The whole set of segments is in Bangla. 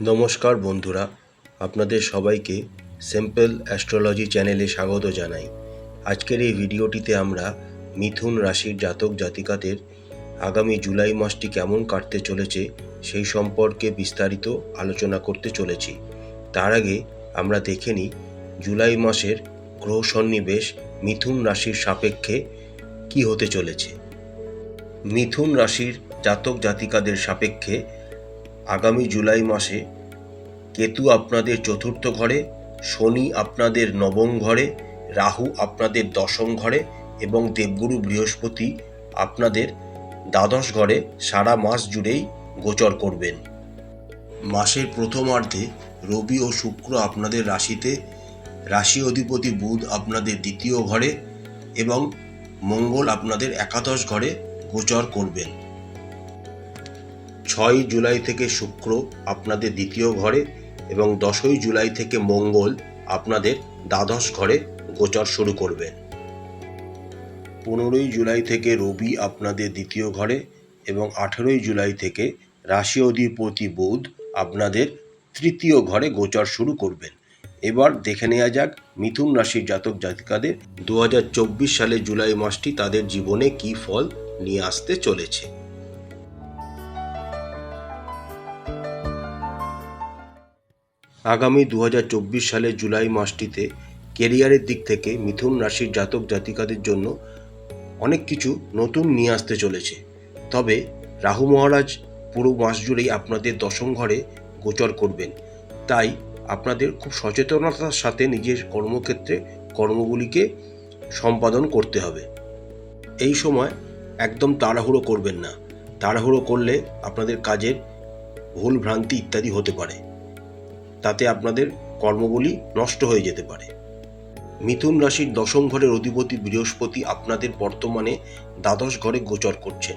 নমস্কার বন্ধুরা, আপনাদের সবাইকে সিম্পল অ্যাস্ট্রোলজি চ্যানেলে স্বাগত জানাই। আজকের এই ভিডিওটিতে আমরা মিথুন রাশির জাতক জাতিকাদের আগামী জুলাই মাসটি কেমন কাটতে চলেছে সেই সম্পর্কে বিস্তারিত আলোচনা করতে চলেছি। তার আগে আমরা দেখে নিই জুলাই মাসের গ্রহ সন্নিবেশ মিথুন রাশির সাপেক্ষে কি হতে চলেছে। মিথুন রাশির জাতক জাতিকাদের সাপেক্ষে আগামী জুলাই মাসে কেতু আপনাদের চতুর্থ ঘরে, শনি আপনাদের নবম ঘরে, রাহু আপনাদের দশম ঘরে এবং দেবগুরু বৃহস্পতি আপনাদের দ্বাদশ ঘরে সারা মাস জুড়েই গোচর করবেন। মাসের প্রথমার্ধে রবি ও শুক্র আপনাদের রাশিতে, রাশি অধিপতি বুধ আপনাদের দ্বিতীয় ঘরে এবং মঙ্গল আপনাদের একাদশ ঘরে গোচর করবেন। ছয় জুলাই থেকে শুক্র আপনাদের দ্বিতীয় ঘরে এবং দশই জুলাই থেকে মঙ্গল আপনাদের দ্বাদশ ঘরে গোচর শুরু করবেন। পনেরোই জুলাই থেকে রবি আপনাদের দ্বিতীয় ঘরে এবং আঠেরোই জুলাই থেকে রাশি অধিপতি বুধ আপনাদের তৃতীয় ঘরে গোচর শুরু করবেন। এবার দেখে নেওয়া যাক মিথুন রাশির জাতক জাতিকাদের দু হাজার চব্বিশ সালে জুলাই মাসটি তাদের জীবনে কী ফল নিয়ে আসতে চলেছে। আগামী দু সালে জুলাই মাসটিতে কেরিয়ারের দিক থেকে মিথুন রাশির জাতক জাতিকাদের জন্য অনেক কিছু নতুন নিয়ে আসতে চলেছে। তবে রাহু মহারাজ পুরো মাস জুড়েই আপনাদের দশম ঘরে গোচর করবেন। তাই আপনাদের খুব সচেতনতার সাথে নিজের কর্মক্ষেত্রে কর্মগুলিকে সম্পাদন করতে হবে। এই সময় একদম তাড়াহুড়ো করবেন না। তাড়াহুড়ো করলে আপনাদের কাজের ভুল ভ্রান্তি ইত্যাদি হতে পারে। তাতে আপনাদের কর্মগুলি নষ্ট হয়ে যেতে পারে। মিথুন রাশির দশম ঘরের অধিপতি বৃহস্পতি আপনাদের বর্তমানে দ্বাদশ ঘরে গোচর করছেন,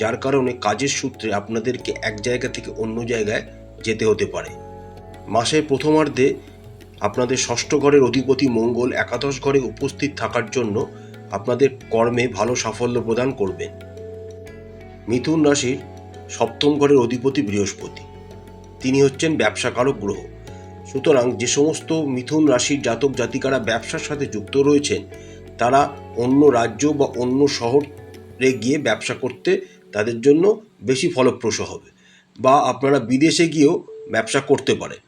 যার কারণে কাজের সূত্রে আপনাদেরকে এক জায়গা থেকে অন্য জায়গায় যেতে হতে পারে। মাসের প্রথমার্ধে আপনাদের ষষ্ঠ ঘরের অধিপতি মঙ্গল একাদশ ঘরে উপস্থিত থাকার জন্য আপনাদের কর্মে ভালো সাফল্য প্রদান করবেন। মিথুন রাশির সপ্তম ঘরের অধিপতি বৃহস্পতি, তিনি হচ্ছেন ব্যবসাকারক গ্রহ। সুতরাং যে সমস্ত মিথুন রাশির জাতক জাতিকারা ব্যবসার সাথে যুক্ত রয়েছেন, তারা অন্য রাজ্য বা অন্য শহরে গিয়ে ব্যবসা করতে তাদের জন্য বেশি ফলপ্রসূ হবে বা আপনারা বিদেশে গিয়েও ব্যবসা করতে পারেন।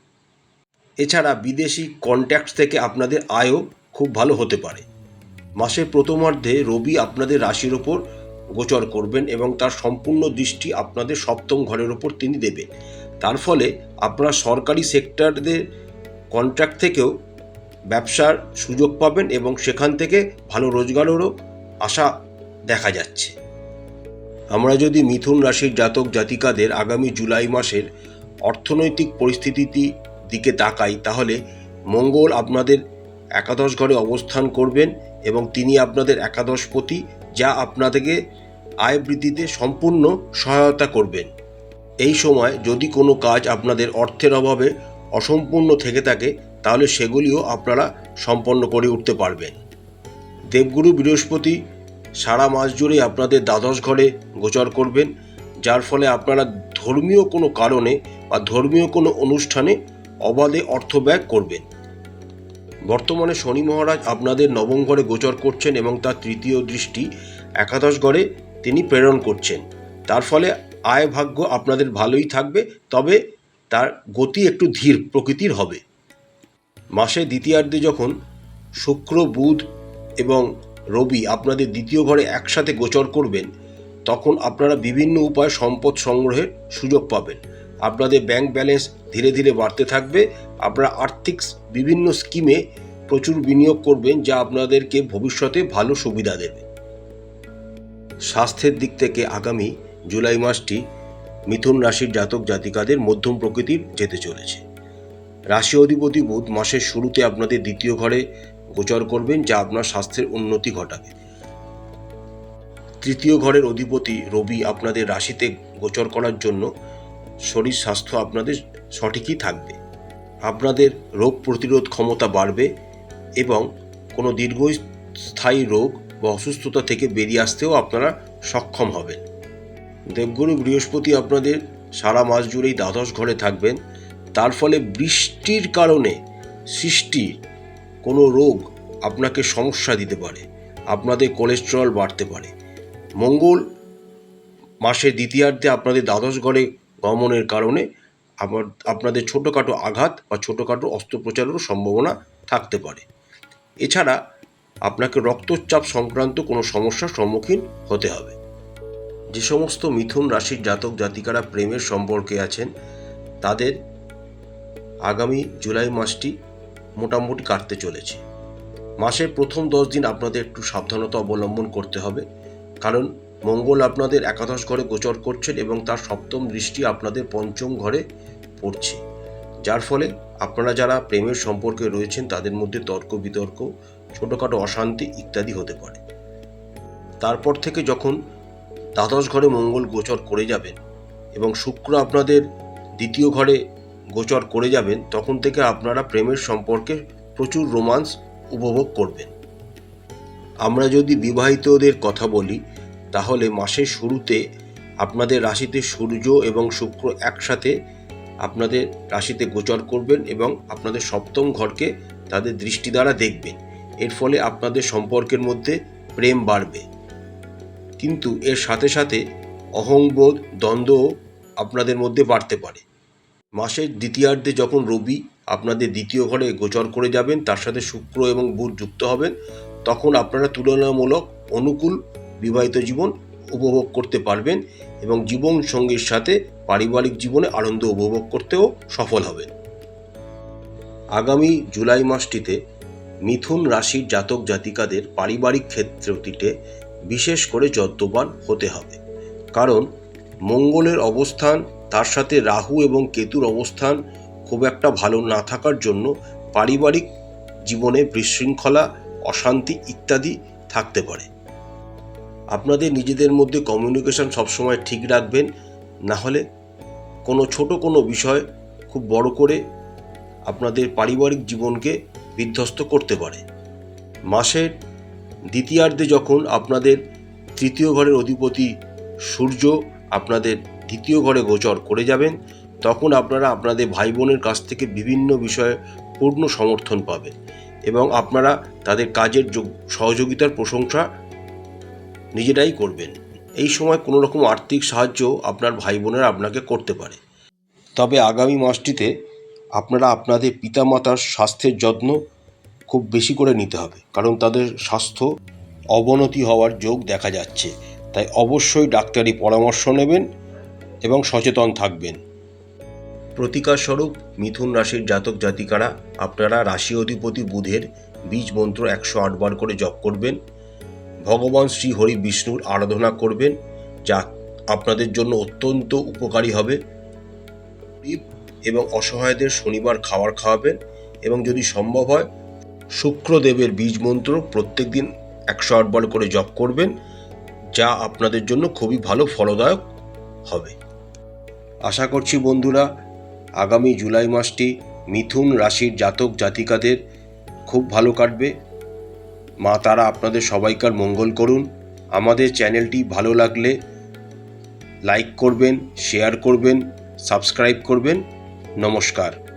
এছাড়া বিদেশি কন্ট্যাক্ট থেকে আপনাদের আয়ও খুব ভালো হতে পারে। মাসের প্রথমার্ধে রবি আপনাদের রাশির ওপর গোচর করবেন এবং তার সম্পূর্ণ দৃষ্টি আপনাদের সপ্তম ঘরের ওপর তিনি দেবেন। তার ফলে আপনারা সরকারি সেক্টরদের কন্ট্রাক্ট থেকেও ব্যবসার সুযোগ পাবেন এবং সেখান থেকে ভালো রোজগারেরও আশা দেখা যাচ্ছে। আমরা যদি মিথুন রাশির জাতক জাতিকাদের আগামী জুলাই মাসের অর্থনৈতিক পরিস্থিতি দিকে তাকাই, তাহলে মঙ্গল আপনাদের একাদশ ঘরে অবস্থান করবেন এবং তিনি আপনাদের একাদশপতি যা আপনাদেরকে আয় বৃদ্ধিতে সম্পূর্ণ সহায়তা করবেন। এই সময় যদি কোনো কাজ আপনাদের অর্থের অভাবে অসম্পূর্ণ থেকে থাকে, তাহলে সেগুলিও আপনারা সম্পন্ন করে উঠতে পারবেন। দেবগুরু বৃহস্পতি সারা মাস জুড়ে আপনাদের দ্বাদশ ঘরে গোচর করবেন, যার ফলে আপনারা ধর্মীয় কোনো কারণে বা ধর্মীয় কোনো অনুষ্ঠানে অবাধে অর্থ ব্যয় করবেন। বর্তমানে শনি মহারাজ আপনাদের নবম ঘরে গোচর করছেন এবং তার তৃতীয় দৃষ্টি একাদশ ঘরে তিনি প্রেরণ করছেন। তার ফলে আয় ভাগ্য আপনাদের ভালোই থাকবে, তবে তার গতি একটু ধীর, প্রকৃতির হবে। মাসে দ্বিতীয়ার্ধে যখন শুক্র, বুধ এবং রবি আপনাদের দ্বিতীয় ঘরে একসাথে গোচর করবেন, তখন আপনারা বিভিন্ন উপায়ে সম্পদ সংগ্রহের সুযোগ পাবেন। আপনাদের ব্যাংক ব্যালেন্স ধীরে ধীরে বাড়তে থাকবে। আপনারা আর্থিক বিভিন্ন স্কিমে প্রচুর বিনিয়োগ করবেন, যা আপনাদেরকে ভবিষ্যতে ভালো সুবিধা দেবে। স্বাস্থ্যের দিক থেকে আগামী জুলাই মাসটি মিথুন রাশির জাতক জাতিকাদের মধ্যম প্রকৃতির যেতে চলেছে। রাশি অধিপতি বুধ মাসের শুরুতে আপনাদের দ্বিতীয় ঘরে গোচর করবেন, যা আপনার স্বাস্থ্যের উন্নতি ঘটাবে। তৃতীয় ঘরের অধিপতি রবি আপনাদের রাশিতে গোচর করার জন্য শরীর স্বাস্থ্য আপনাদের সঠিকই থাকবে। আপনাদের রোগ প্রতিরোধ ক্ষমতা বাড়বে এবং কোনো দীর্ঘস্থায়ী রোগ বা অসুস্থতা থেকে বেরিয়ে আসতেও আপনারা সক্ষম হবেন। দেবগুরু বৃহস্পতি আপনাদের সারা মাস জুড়েই দ্বাদশ ঘরে থাকবেন। তার ফলে বৃষ্টির কারণে সৃষ্টি কোনো রোগ আপনাকে সমস্যা দিতে পারে, আপনাদের কোলেস্টেরল বাড়তে পারে। মঙ্গল মাসের দ্বিতীয়ার্ধে আপনাদের দ্বাদশ ঘরে গমনের কারণে আমার আপনাদের ছোটোখাটো আঘাত বা ছোটোখাটো অস্ত্রোপচারেরও সম্ভাবনা থাকতে পারে। এছাড়া আপনাকে রক্তচাপ সংক্রান্ত কোনো সমস্যার সম্মুখীন হতে হবে। যে সমস্ত মিথুন রাশির জাতক জাতিকারা প্রেমের সম্পর্কে আছেন, তাদের আগামী জুলাই মাসটি মোটামুটি কাটতে চলেছে। মাসের প্রথম দশ দিন আপনাদের একটু সাবধানতা অবলম্বন করতে হবে, কারণ মঙ্গল আপনাদের একাদশ ঘরে গোচর করছেন এবং তার সপ্তম দৃষ্টি আপনাদের পঞ্চম ঘরে পড়ছে। যার ফলে আপনারা যারা প্রেমের সম্পর্কে রয়েছেন, তাদের মধ্যে তর্ক বিতর্ক, ছোটোখাটো অশান্তি ইত্যাদি হতে পারে। তারপর থেকে যখন দ্বাদশ ঘরে মঙ্গল গোচর করে যাবেন এবং শুক্র আপনাদের দ্বিতীয় ঘরে গোচর করে যাবেন, তখন থেকে আপনারা প্রেমের সম্পর্কে প্রচুর রোমান্স উপভোগ করবেন। আমরা যদি বিবাহিতদের কথা বলি, তাহলে মাসের শুরুতে আপনাদের রাশিতে সূর্য এবং শুক্র একসাথে আপনাদের রাশিতে গোচর করবেন এবং আপনাদের সপ্তম ঘরকে তাদের দৃষ্টি দ্বারা দেখবেন। এর ফলে আপনাদের সম্পর্কের মধ্যে প্রেম বাড়বে। কিন্তু এর সাথে সাথে অহংবোধ দ্বন্দ্বও আপনাদের মধ্যে বাড়তে পারে। মাসের দ্বিতীয়ার্ধে যখন রবি আপনাদের দ্বিতীয় ঘরে গোচর করে যাবেন, তার সাথে শুক্র এবং বুধ যুক্ত হবেন, তখন আপনারা তুলনামূলক অনুকূল বিবাহিত জীবন উপভোগ করতে পারবেন এবং জীবন সঙ্গীর সাথে পারিবারিক জীবনে আনন্দ উপভোগ করতেও সফল হবেন। আগামী জুলাই মাসটিতে মিথুন রাশির জাতক জাতিকাদের পারিবারিক ক্ষেত্রটিতে বিশেষ করে যত্নবান হতে হবে। কারণ মঙ্গলের অবস্থান, তার সাথে রাহু এবং কেতুর অবস্থান খুব একটা ভালো না থাকার জন্য পারিবারিক জীবনে বিশৃঙ্খলা, অশান্তি ইত্যাদি থাকতে পারে। আপনাদের নিজেদের মধ্যে কমিউনিকেশন সবসময় ঠিক রাখবেন, না হলে কোনো ছোট কোনো বিষয় খুব বড় করে আপনাদের পারিবারিক জীবনকে বিধ্বস্ত করতে পারে। মাসের দ্বিতীয়ার্ধে যখন আপনাদের তৃতীয় ঘরের অধিপতি সূর্য আপনাদের দ্বিতীয় ঘরে গোচর করে যাবেন, তখন আপনারা আপনাদের ভাই বোনের কাছ থেকে বিভিন্ন বিষয়ে পূর্ণ সমর্থন পাবেন এবং আপনারা তাদের কাজের যোগ- সহযোগিতার প্রশংসা নিজেরাই করবেন। এই সময় কোনো রকম আর্থিক সাহায্য আপনার ভাই বোনেরা আপনাকে করতে পারে। তবে আগামী মাসটিতে আপনারা আপনাদের পিতামাতার স্বাস্থ্যের যত্ন খুব বেশি করে নিতে হবে। কারণ তাদের স্বাস্থ্য অবনতি হওয়ার যোগ দেখা যাচ্ছে। তাই অবশ্যই ডাক্তারি পরামর্শ নেবেন এবং সচেতন থাকবেন। প্রতিকারস্বরূপ মিথুন রাশির জাতক জাতিকারা, আপনারা রাশি অধিপতি বুধের বীজ মন্ত্র একশো আটবার করে জপ করবেন। ভগবান শ্রী হরি বিষ্ণুর আরাধনা করবেন, যা আপনাদের জন্য অত্যন্ত উপকারী হবে। এবং অসহায়দের শনিবার খাবার খাওয়াবেন এবং যদি সম্ভব হয় শুক্রদেবের বীজ মন্ত্র প্রত্যেক দিন একশো আটবার করে জপ করবেন, যা আপনাদের জন্য খুবই ভালো ফলদায়ক হবে। আশা করছি বন্ধুরা, আগামী জুলাই মাসটি মিথুন রাশির জাতক জাতিকাদের খুব ভালো কাটবে। মা তারা আপনাদের সবাইকার মঙ্গল করুন। আমাদের চ্যানেলটি ভালো লাগলে লাইক করবেন, শেয়ার করবেন, সাবস্ক্রাইব করবেন। নমস্কার।